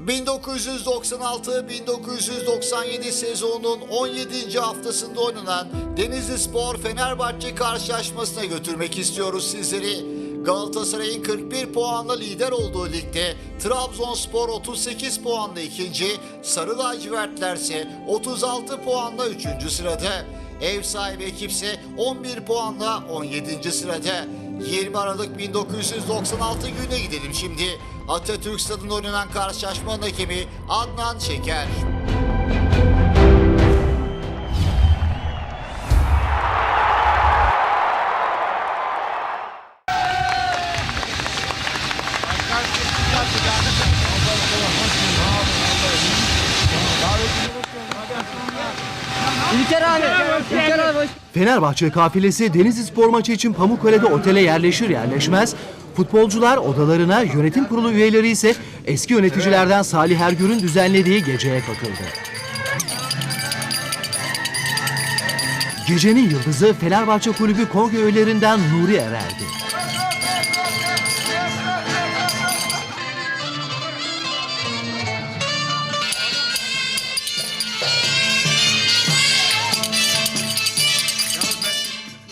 1996-1997 sezonunun 17. haftasında oynanan Denizli Spor Fenerbahçe karşılaşmasına götürmek istiyoruz sizleri. Galatasaray'ın 41 puanla lider olduğu ligde Trabzonspor 38 puanla ikinci, Sarı lacivertler ise 36 puanla üçüncü sırada. Ev sahibi ekipse 11 puanla 17. sırada. 20 Aralık 1996 gününe gidelim şimdi. Atatürk Stadı'nda oynanan karşılaşmanın hakemi Adnan Şeker. İlker abi. İlker abi. Fenerbahçe kafilesi Denizli Spor maçı için Pamukkale'de otele yerleşir yerleşmez futbolcular odalarına yönetim kurulu üyeleri ise eski yöneticilerden Salih Ergür'ün düzenlediği geceye katıldı. Gecenin yıldızı Fenerbahçe Kulübü kongre üyelerinden Nuri Erer'di.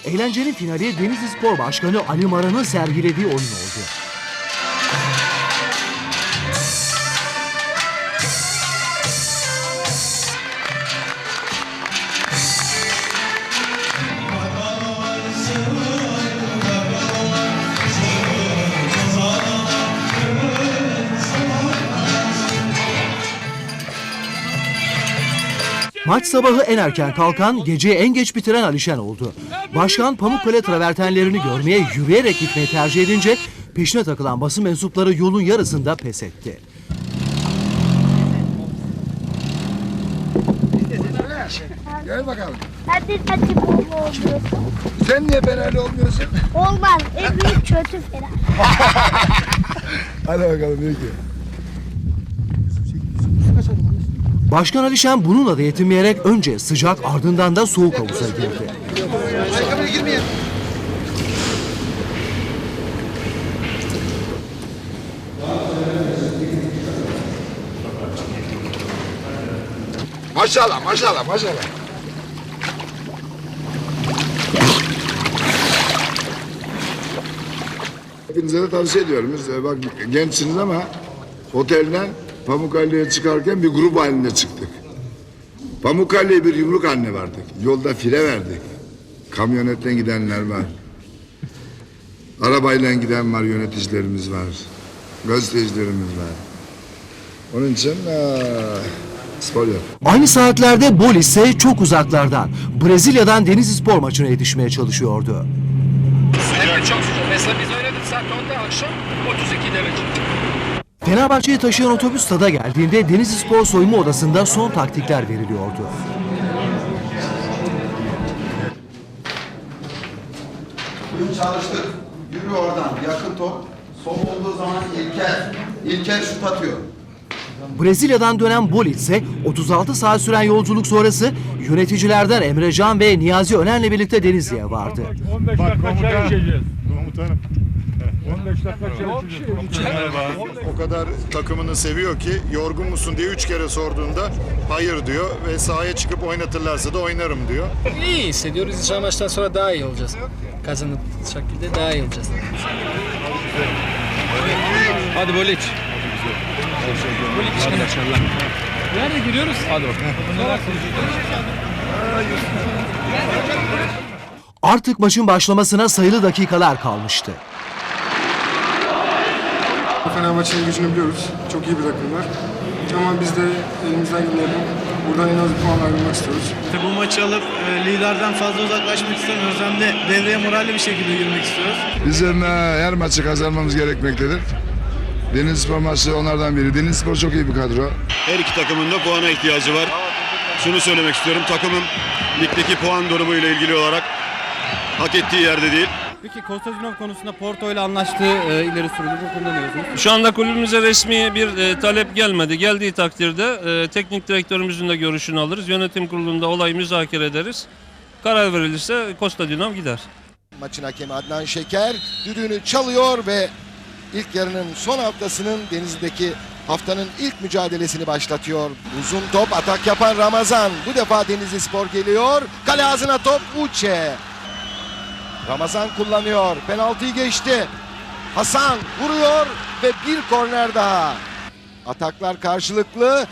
Eğlencenin finali Denizli Spor Başkanı Ali Maran'ın sergilediği oyun oldu. Maç sabahı en erken kalkan, geceyi en geç bitiren Alişen oldu. Başkan Pamukkale travertenlerini görmeye yürüyerek gitmeyi tercih edince peşine takılan basın mensupları yolun yarısında pes etti. Gel bakalım. Hadi hadi baba oluyorsun. Sen niye Fenerli olmuyorsun? Olmaz. En büyük kötü falan. Hadi bakalım peki. Başkan Alişen bununla da yetinmeyerek önce sıcak ardından da soğuk havuza girdi. Maşallah maşallah maşallah. Hepinize de tavsiye ediyorum. Biz de bak gençsiniz ama otelden Pamukkale'ye çıkarken bir grup halinde çıktık. Pamukkale'ye bir yumruk haline vardık. Yolda file verdik. Kamyonetten gidenler var. Arabayla giden var, yöneticilerimiz var. Gazetecilerimiz var. Onun için eee, spor yap. Aynı saatlerde Bol ise çok uzaklardan Brezilya'dan Denizli Spor maçına yetişmeye çalışıyordu. De çok sıcak. Mesela biz oynadık saat 10'da akşam 32 derece. Fenerbahçe'yi taşıyan otobüs stada geldiğinde Denizli Spor soyunma odasında son taktikler veriliyordu. Bugün çalıştık. Yürü oradan. Yakın top. Sol olduğu zaman İlker. İlker şut atıyor. Brezilya'dan dönen Bol ise 36 saat süren yolculuk sonrası yöneticilerden Emrecan ve Niyazi Öner'le birlikte Denizli'ye vardı. 15 dakika çay içeceğiz. Komutanım. 15 dakika çay içeceğiz. O kadar takımını seviyor ki yorgun musun diye üç kere sorduğunda hayır diyor ve sahaya çıkıp oynatırlarsa da oynarım diyor. İyi hissediyoruz. İnşallah maçtan sonra daha iyi olacağız. Kazanıp şekilde daha iyi olacağız. Hadi Boliç. Boliç. Nerede giriyoruz? Hadi bakalım. Artık maçın başlamasına sayılı dakikalar kalmıştı. Fenerbahçe'nin gücünü biliyoruz. Çok iyi bir takımlar. Ama biz de elimizden geleni yapıp buradan en az bir puan ayrılmak istiyoruz. Bu maçı alıp e, liderden fazla uzaklaşmak istemiyoruz. Hem de devreye moralli bir şekilde girmek istiyoruz. Bizim e, her maçı kazanmamız gerekmektedir. Denizlispor maçı onlardan biri. Denizlispor çok iyi bir kadro. Her iki takımın da puana ihtiyacı var. Şunu söylemek istiyorum. Takımın ligdeki puan durumuyla ilgili olarak hak ettiği yerde değil. Peki Kostadinov konusunda Porto ile anlaştığı e, ileri sürüldü. Bu konuda ne diyorsunuz? Şu anda kulübümüze resmi bir e, talep gelmedi. Geldiği takdirde e, teknik direktörümüzün de görüşünü alırız. Yönetim kurulunda olayı müzakere ederiz. Karar verilirse Kostadinov gider. Maçın hakemi Adnan Şeker düdüğünü çalıyor ve ilk yarının son haftasının Denizli'deki haftanın ilk mücadelesini başlatıyor. Uzun top atak yapan Ramazan. Bu defa Denizli Spor geliyor. Kale ağzına top Uçe. Ramazan kullanıyor. Penaltıyı geçti. Hasan vuruyor ve bir korner daha. Ataklar karşılıklı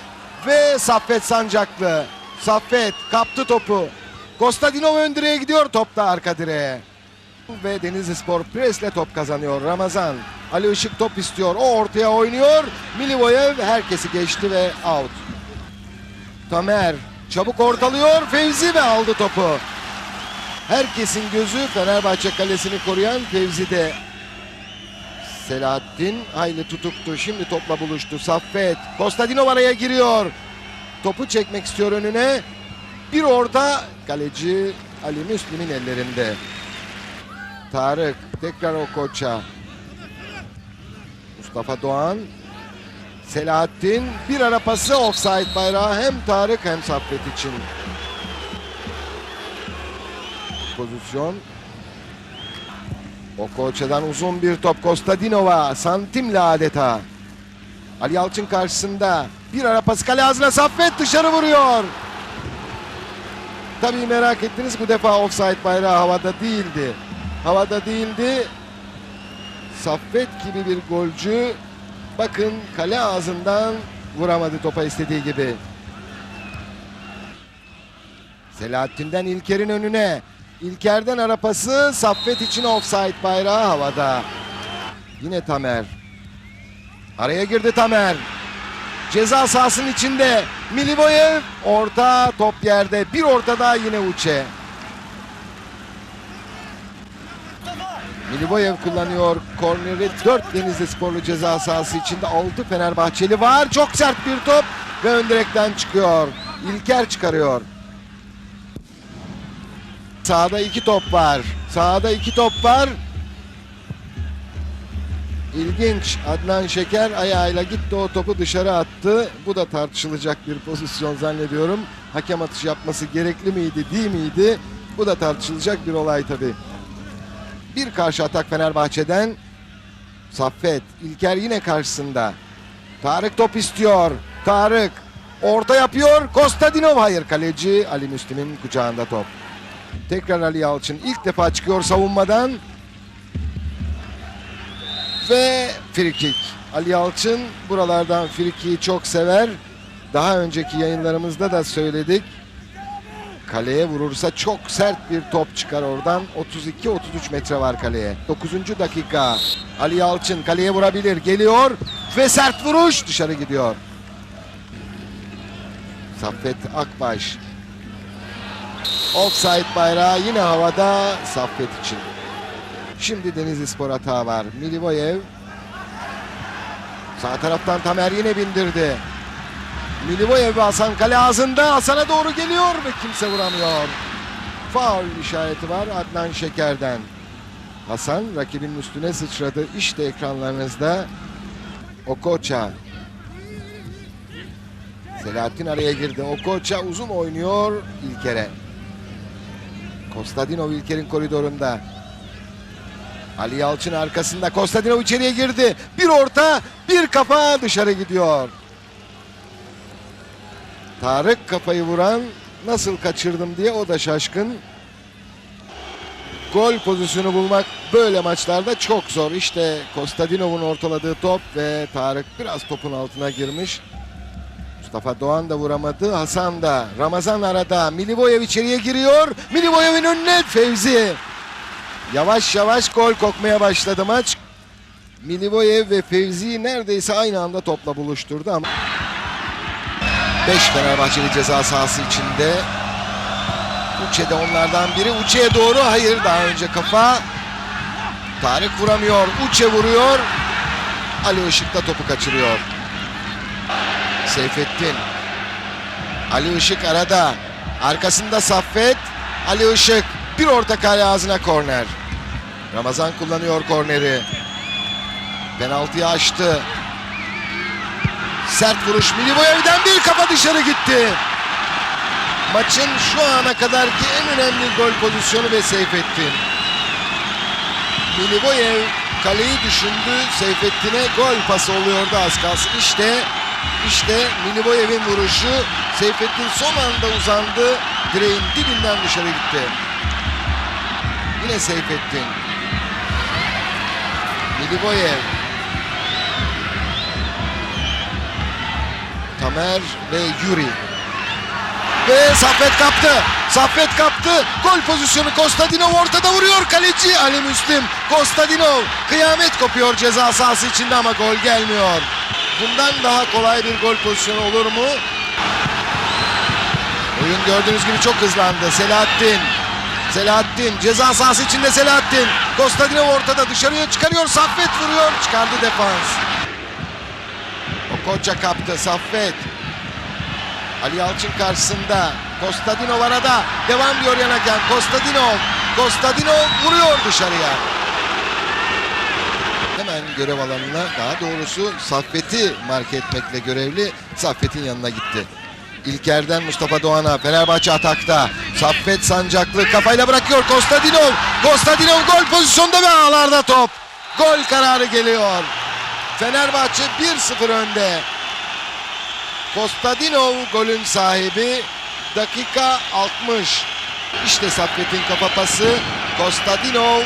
ve Saffet Sancaklı. Saffet kaptı topu. Kostadinov ön direğe gidiyor top da arka direğe. Ve Denizli Spor presle top kazanıyor. Ramazan Ali Işık top istiyor. O ortaya oynuyor. Milivoyev herkesi geçti ve out. Tamer çabuk ortalıyor. Fevzi ve aldı topu. Herkesin gözü Fenerbahçe kalesini koruyan Fevzi'de. Selahattin hayli tutuktu. Şimdi topla buluştu. Saffet. Kostadinov araya giriyor. Topu çekmek istiyor önüne. Bir orada kaleci Ali Müslim'in ellerinde. Tarık tekrar o koça. Mustafa Doğan. Selahattin bir ara pası offside bayrağı hem Tarık hem Saffet için. Pozisyon. Okoçe'den uzun bir top Kostadinova santimle adeta. Ali Yalçın karşısında bir ara pası kale ağzına Saffet dışarı vuruyor. Tabii merak ettiniz bu defa offside bayrağı havada değildi. Havada değildi. Saffet gibi bir golcü bakın kale ağzından vuramadı topa istediği gibi. Selahattin'den İlker'in önüne. İlker'den arapası Saffet için offside bayrağı havada. Yine Tamer. Araya girdi Tamer. Ceza sahasının içinde Milivoyev orta top yerde. Bir orta daha yine Uçe. Milivoyev kullanıyor korneri. 4 Denizli Sporlu ceza sahası içinde 6 Fenerbahçeli var. Çok sert bir top ve ön direkten çıkıyor. İlker çıkarıyor. Sağda iki top var. Sağda iki top var. İlginç. Adnan Şeker ayağıyla gitti o topu dışarı attı. Bu da tartışılacak bir pozisyon zannediyorum. Hakem atış yapması gerekli miydi, değil miydi? Bu da tartışılacak bir olay tabii. Bir karşı atak Fenerbahçe'den. Saffet, İlker yine karşısında. Tarık top istiyor. Tarık orta yapıyor. Kostadinov hayır kaleci Ali Müslim'in kucağında top. Tekrar Ali Yalçın ilk defa çıkıyor savunmadan. Ve frikik. Ali Yalçın buralardan frikiyi çok sever. Daha önceki yayınlarımızda da söyledik. Kaleye vurursa çok sert bir top çıkar oradan. 32-33 metre var kaleye. 9. dakika. Ali Yalçın kaleye vurabilir. Geliyor ve sert vuruş dışarı gidiyor. Saffet Akbaş. Offside bayrağı yine havada Saffet için. Şimdi Denizli Spor hata var. Milivoyev. Sağ taraftan Tamer yine bindirdi. Milivoyev ve Hasan kale ağzında. Hasan'a doğru geliyor ve kimse vuramıyor. Faul işareti var Adnan Şeker'den. Hasan rakibinin üstüne sıçradı. İşte ekranlarınızda Okocha. Selahattin araya girdi. Okocha uzun oynuyor İlker'e. Kostadinov İlker'in koridorunda. Ali Yalçın arkasında. Kostadinov içeriye girdi. Bir orta, bir kafa dışarı gidiyor. Tarık kafayı vuran nasıl kaçırdım diye o da şaşkın. Gol pozisyonu bulmak böyle maçlarda çok zor. İşte Kostadinov'un ortaladığı top ve Tarık biraz topun altına girmiş. Mustafa Doğan da vuramadı. Hasan da. Ramazan arada. Milivoyev içeriye giriyor. Milivoyev'in önüne Fevzi. Yavaş yavaş gol kokmaya başladı maç. Milivoyev ve Fevzi neredeyse aynı anda topla buluşturdu ama 5 Fenerbahçeli ceza sahası içinde. Uçe de onlardan biri. Uçe'ye doğru. Hayır daha önce kafa. Tarık vuramıyor. Uçe vuruyor. Ali Işık da topu kaçırıyor. Seyfettin. Ali Işık arada. Arkasında Saffet. Ali Işık. Bir orta kale ağzına korner. Ramazan kullanıyor korneri. Penaltıyı açtı. Sert vuruş Milivoyev'den bir kafa dışarı gitti. Maçın şu ana kadarki en önemli gol pozisyonu ve Seyfettin. Milivoyev kaleyi düşündü. Seyfettin'e gol pası oluyordu az kalsın. İşte işte Milivoyev'in vuruşu. Seyfettin son anda uzandı. Direğin dibinden dışarı gitti. Yine Seyfettin. Milivoyev. Tamer ve Yuri. Ve Saffet kaptı. Saffet kaptı. Gol pozisyonu Kostadinov ortada vuruyor. Kaleci Ali Müslim. Kostadinov. Kıyamet kopuyor ceza sahası içinde ama gol gelmiyor. Bundan daha kolay bir gol pozisyonu olur mu? Oyun gördüğünüz gibi çok hızlandı. Selahattin. Selahattin ceza sahası içinde Selahattin. Kostadinov ortada dışarıya çıkarıyor. Saffet vuruyor. Çıkardı defans. O koca kaptı Saffet. Ali Yalçın karşısında. Kostadinov arada. Devam diyor yan hakem. Kostadinov. Kostadinov vuruyor dışarıya. Hemen görev alanına daha doğrusu Saffet'i mark etmekle görevli Saffet'in yanına gitti. İlker'den Mustafa Doğan'a Fenerbahçe atakta. Saffet Sancaklı kafayla bırakıyor Kostadinov. Kostadinov gol pozisyonda ve ağlarda top. Gol kararı geliyor. Fenerbahçe 1-0 önde. Kostadinov golün sahibi. Dakika 60. İşte Saffet'in kafa pası. Kostadinov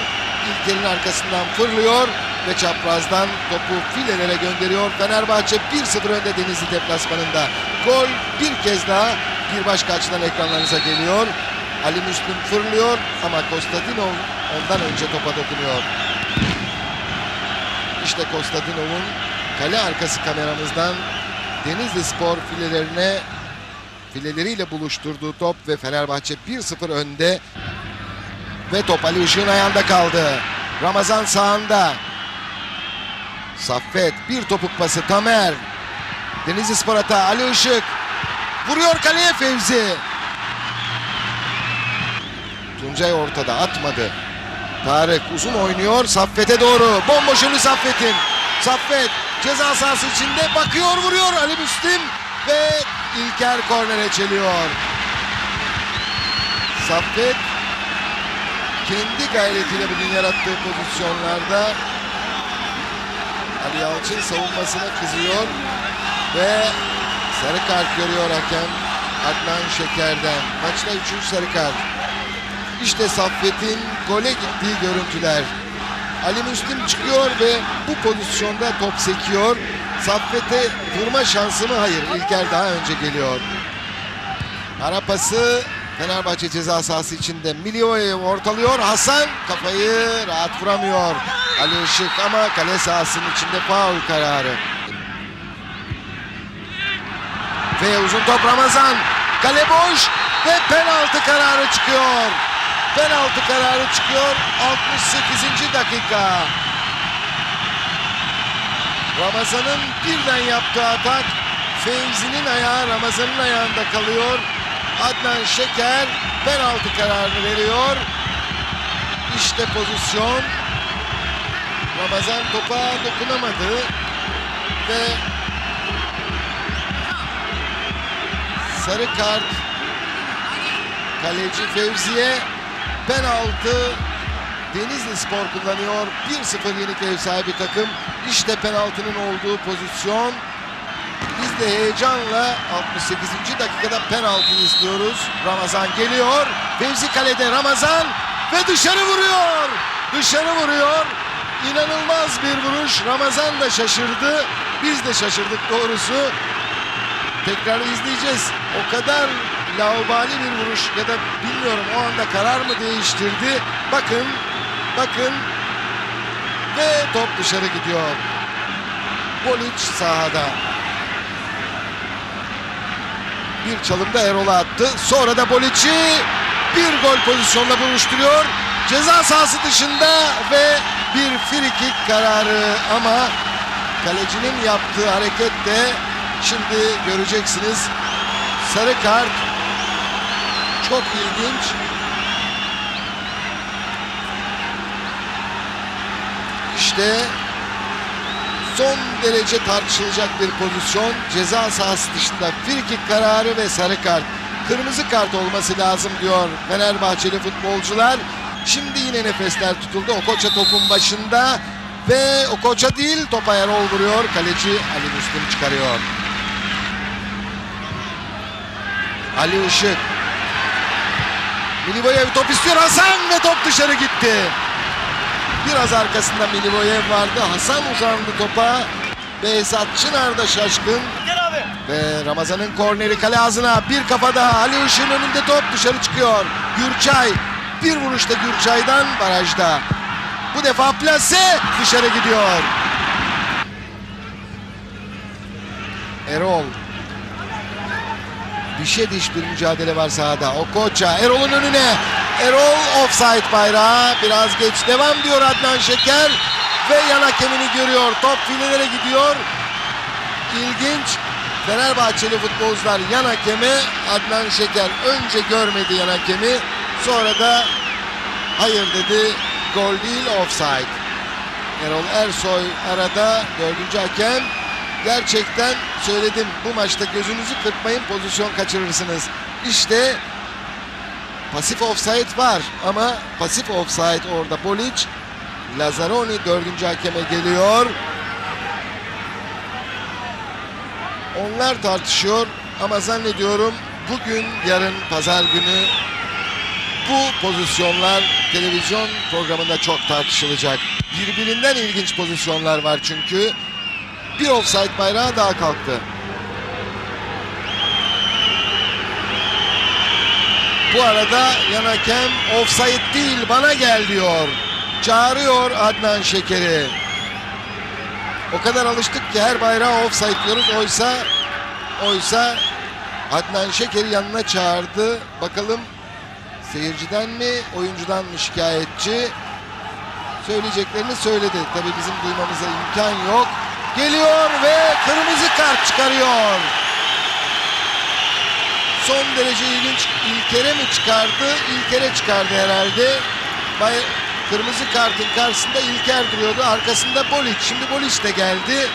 İlker'in arkasından fırlıyor ve çaprazdan topu filelere gönderiyor. Fenerbahçe 1-0 önde Denizli deplasmanında. Gol bir kez daha bir başka açıdan ekranlarınıza geliyor. Ali Müslüm fırlıyor ama Kostadinov ondan önce topa dokunuyor. İşte Kostadinov'un kale arkası kameramızdan Denizli Spor filelerine fileleriyle buluşturduğu top ve Fenerbahçe 1-0 önde ve top Ali Işık'ın ayağında kaldı. Ramazan sağında. Saffet bir topuk pası Tamer. Denizli Spor hata Ali Işık. Vuruyor kaleye Fevzi. Tuncay ortada atmadı. Tarık uzun oynuyor Saffet'e doğru. Bomboş önü Saffet'in. Saffet ceza sahası içinde bakıyor vuruyor Ali Müslim ve İlker kornere çeliyor. Saffet kendi gayretiyle bugün yarattığı pozisyonlarda Ali Yalçın savunmasına kızıyor ve sarı kart görüyor hakem Adnan Şeker'den. Maçta üçüncü sarı kart. İşte Saffet'in gole gittiği görüntüler. Ali Müslim çıkıyor ve bu pozisyonda top sekiyor. Saffet'e vurma şansı mı? Hayır. İlker daha önce geliyor. Ara pası Fenerbahçe ceza sahası içinde Milio'yu ortalıyor. Hasan kafayı rahat vuramıyor. Ali Işık ama kale sahasının içinde faul kararı. Ve uzun top Ramazan. Kale boş ve penaltı kararı çıkıyor. Penaltı kararı çıkıyor. 68. dakika. Ramazan'ın birden yaptığı atak Fevzi'nin ayağı Ramazan'ın ayağında kalıyor. Adnan Şeker penaltı kararını veriyor. İşte pozisyon. Ramazan topa dokunamadı ve sarı kart kaleci Fevzi'ye penaltı Denizli Spor kullanıyor. 1-0 yenik ev sahibi takım. İşte penaltının olduğu pozisyon. Biz de heyecanla 68. dakikada penaltı izliyoruz. Ramazan geliyor. Fevzi kalede Ramazan ve dışarı vuruyor. Dışarı vuruyor. İnanılmaz bir vuruş. Ramazan da şaşırdı. Biz de şaşırdık doğrusu. Tekrar izleyeceğiz. O kadar laubali bir vuruş ya da bilmiyorum o anda karar mı değiştirdi. Bakın, bakın ve top dışarı gidiyor. Boliç sahada. Bir çalımda Erol'a attı. Sonra da Boliç'i bir gol pozisyonla buluşturuyor. Ceza sahası dışında ve bir frikik kararı ama kalecinin yaptığı hareket de şimdi göreceksiniz. Sarı kart çok ilginç. İşte son derece tartışılacak bir pozisyon. Ceza sahası dışında frikik kararı ve sarı kart. Kırmızı kart olması lazım diyor Fenerbahçeli futbolcular. Şimdi yine nefesler tutuldu. Okoça topun başında Ve o koça değil topa Erol vuruyor. Kaleci Ali Müslüm çıkarıyor. Ali Işık. Milivoyev top istiyor Hasan ve top dışarı gitti. Biraz arkasında Milivoyev vardı. Hasan uzandı topa. Behzat Çınar da şaşkın. Ve Ramazan'ın korneri kale ağzına. Bir kafa daha. Ali Işık'ın önünde top dışarı çıkıyor. Gürçay. Bir vuruşta Gürçay'dan barajda. Bu defa plase dışarı gidiyor. Erol. Dişe diş bir mücadele var sahada. Okocha Erol'un önüne. Erol offside bayrağı. Biraz geç devam diyor Adnan Şeker. Ve yan hakemini görüyor. Top filelere gidiyor. İlginç. Fenerbahçeli futbolcular yan hakeme Adnan Şeker önce görmedi yan hakemi. Sonra da hayır dedi. Gol değil offside. Erol Ersoy arada dördüncü hakem. Gerçekten söyledim bu maçta gözünüzü kırpmayın pozisyon kaçırırsınız. İşte pasif offside var ama pasif offside orada Bolic. Lazzaroni dördüncü hakeme geliyor. Onlar tartışıyor ama zannediyorum bugün yarın pazar günü bu pozisyonlar televizyon programında çok tartışılacak. Birbirinden ilginç pozisyonlar var çünkü. Bir offside bayrağı daha kalktı. Bu arada yan hakem offside değil bana gel diyor. Çağırıyor Adnan Şeker'i. O kadar alıştık ki her bayrağı offside diyoruz. Oysa oysa Adnan Şeker'i yanına çağırdı. Bakalım seyirciden mi oyuncudan mı şikayetçi? Söyleyeceklerini söyledi. Tabii bizim duymamıza imkan yok. Geliyor ve kırmızı kart çıkarıyor. Son derece ilginç. İlker'e mi çıkardı? İlker'e çıkardı herhalde. Bay Kırmızı kartın karşısında İlker duruyordu. Arkasında Boliç. Şimdi Boliç de geldi.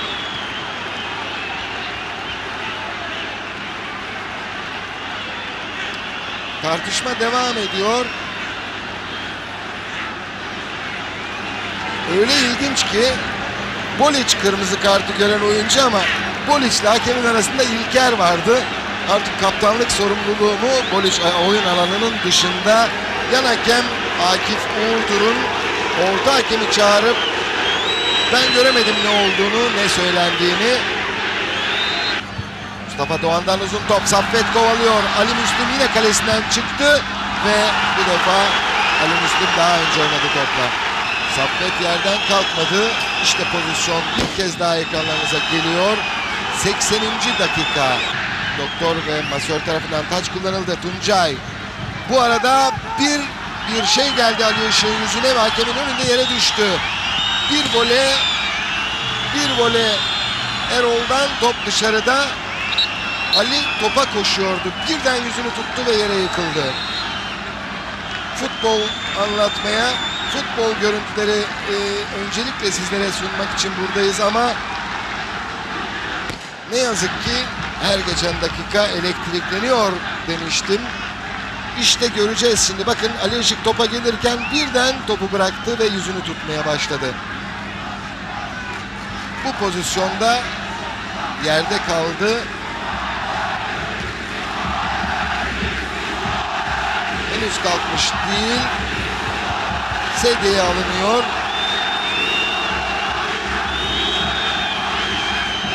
Tartışma devam ediyor. Öyle ilginç ki Boliç kırmızı kartı gören oyuncu ama Boliç ile hakemin arasında İlker vardı. Artık kaptanlık sorumluluğu mu Boliç oyun alanının dışında yan hakem Akif Uğurdur'un orta hakemi çağırıp ben göremedim ne olduğunu ne söylendiğini. Mustafa Doğan'dan uzun top Saffet kovalıyor. Ali Müslüm yine kalesinden çıktı ve bu defa Ali Müslüm daha önce oynadı topla. Saffet yerden kalkmadı. İşte pozisyon bir kez daha ekranlarınıza geliyor. 80. dakika. Doktor ve masör tarafından taç kullanıldı. Tuncay. Bu arada bir bir şey geldi Ali Işık'ın yüzüne ve hakemin önünde yere düştü. Bir vole bir vole Erol'dan top dışarıda. Ali topa koşuyordu. Birden yüzünü tuttu ve yere yıkıldı. Futbol anlatmaya, futbol görüntüleri e, öncelikle sizlere sunmak için buradayız ama ne yazık ki her geçen dakika elektrikleniyor demiştim. İşte göreceğiz şimdi. Bakın Ali Işık topa gelirken birden topu bıraktı ve yüzünü tutmaya başladı. Bu pozisyonda yerde kaldı. Henüz kalkmış değil. Sedyeye alınıyor.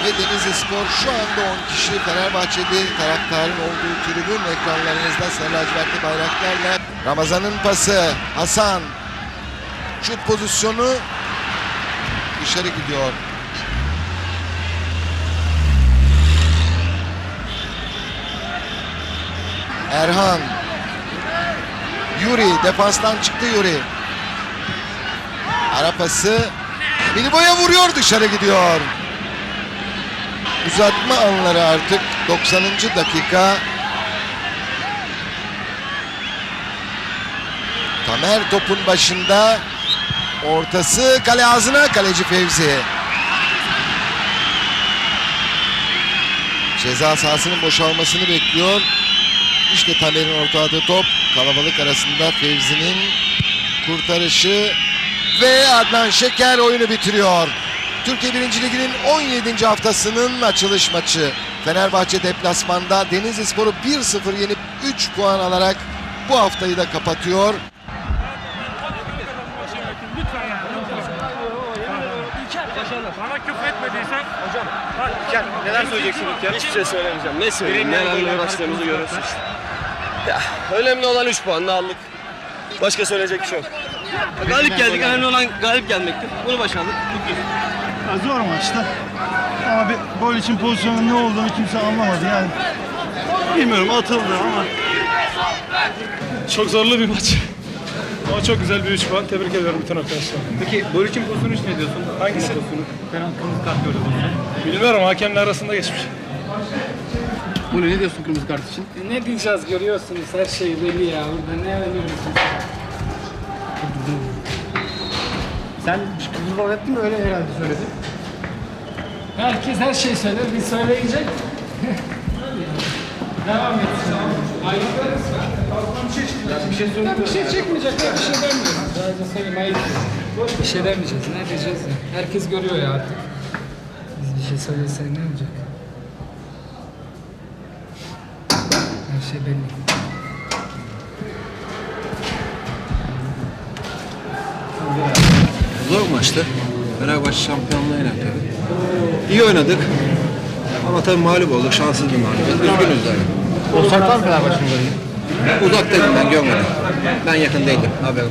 Ve Denizli Spor şu anda 10 kişi Fenerbahçe'de taraftarın olduğu tribün ekranlarınızda sarı bayraklarla Ramazan'ın pası Hasan şut pozisyonu dışarı gidiyor. Erhan Yuri defanstan çıktı Yuri. Ara pası Milibo'ya vuruyor dışarı gidiyor. Uzatma anları artık 90. dakika. Tamer topun başında. Ortası kale ağzına kaleci Fevzi. Ceza sahasının boşalmasını bekliyor. İşte Tamer'in orta top kalabalık arasında Fevzi'nin kurtarışı ve Adnan Şeker oyunu bitiriyor. Türkiye 1. Ligi'nin 17. haftasının açılış maçı. Fenerbahçe deplasmanda Denizli Spor'u 1-0 yenip 3 puan alarak bu haftayı da kapatıyor. Bana küfür etmediysen hocam. Neler söyleyeceksin İlker? Hiçbir şey söylemeyeceğim. Ne söyleyeyim? Nelerle uğraştığımızı görüyorsun işte. Ya, önemli olan 3 puanla aldık. Başka söyleyecek bir şey yok. Galip geldik. Önemli olan galip gelmekti. Bunu başardık. Mutluyuz. Zor maçtı. Ama bir gol için pozisyonun ne olduğunu kimse anlamadı yani. Bilmiyorum atıldı ama. Çok zorlu bir maç. Ama çok güzel bir 3 puan. Tebrik ediyorum bütün arkadaşlar. Peki gol için pozisyonu ne diyorsun? Hangisi? Penaltı kırmızı kart gördü. Bilmiyorum hakemler arasında geçmiş. Bu ne diyorsun kırmızı kart için? Ne diyeceğiz görüyorsunuz her şey belli ya. Burada ne öğreniyoruz? Sen kırmızı kart ettin mi öyle herhalde söyledin. Herkes her şeyi söyler. Biz söyleyince devam edeceğiz. Ayrılırız. Bir şey. Bir şey çekmeyecekler, bir şey demiyoruz. Sadece söyleyeyim, ayıp. Bir şey demeyeceğiz, ne diyeceğiz ya? Herkes görüyor ya artık. Biz bir şey söylesek ne olacak? Şey belli. Zor maçtı. Fenerbahçe şampiyonluğu oynadı. İyi oynadık. Ama tabii mağlup olduk. Şanssız bir mağlubiyet. Üzgünüz yani. Mı Fenerbahçe'nin golü? Uzaktaydım ben görmedim. Ben yakın değildim. Haberim.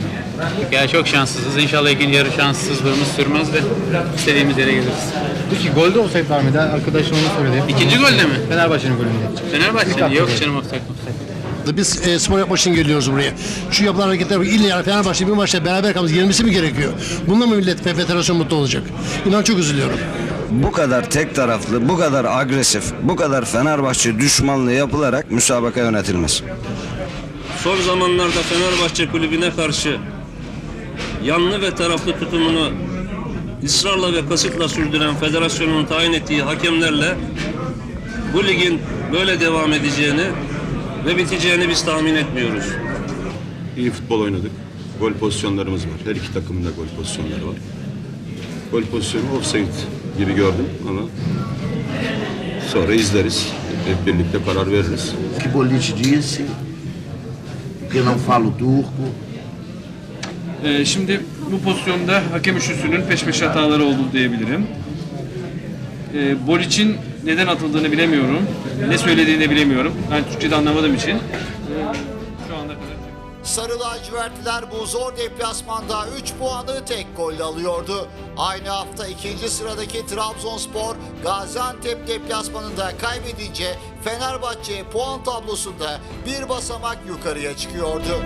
Ya çok şanssızız. İnşallah ikinci yarı şanssızlığımız sürmez de istediğimiz yere geliriz. Peki golde offside var mıydı? Arkadaşım onu söyledi. İkinci golde mi? Fenerbahçe'nin golünde. Fenerbahçe yok canım offside offside. Biz e, spor yapmak için geliyoruz buraya. Şu yapılan hareketler illa yani Fenerbahçe bir maçta beraber kalması 20'si mi gerekiyor? Bununla mı millet ve federasyon mutlu olacak? İnan çok üzülüyorum. bu kadar tek taraflı, bu kadar agresif, bu kadar Fenerbahçe düşmanlığı yapılarak müsabaka yönetilmez. Son zamanlarda Fenerbahçe kulübüne karşı yanlı ve taraflı tutumunu ısrarla ve kasıtla sürdüren federasyonun tayin ettiği hakemlerle bu ligin böyle devam edeceğini ve biteceğini biz tahmin etmiyoruz. İyi futbol oynadık. Gol pozisyonlarımız var. Her iki takımın da gol pozisyonları var. Gol pozisyonu offside gibi gördüm ama sonra izleriz. Hep birlikte karar veririz. Boliche disse, que não falo turco. Ee, şimdi bu pozisyonda hakem üçlüsünün peş peşe hataları oldu diyebilirim. Ee, Bol için neden atıldığını bilemiyorum. Ne söylediğini bilemiyorum. Ben Türkçe'de anlamadığım için. Ee, şu. Sarı lacivertliler bu zor deplasmanda 3 puanı tek golle alıyordu. Aynı hafta ikinci sıradaki Trabzonspor Gaziantep deplasmanında kaybedince Fenerbahçe puan tablosunda bir basamak yukarıya çıkıyordu.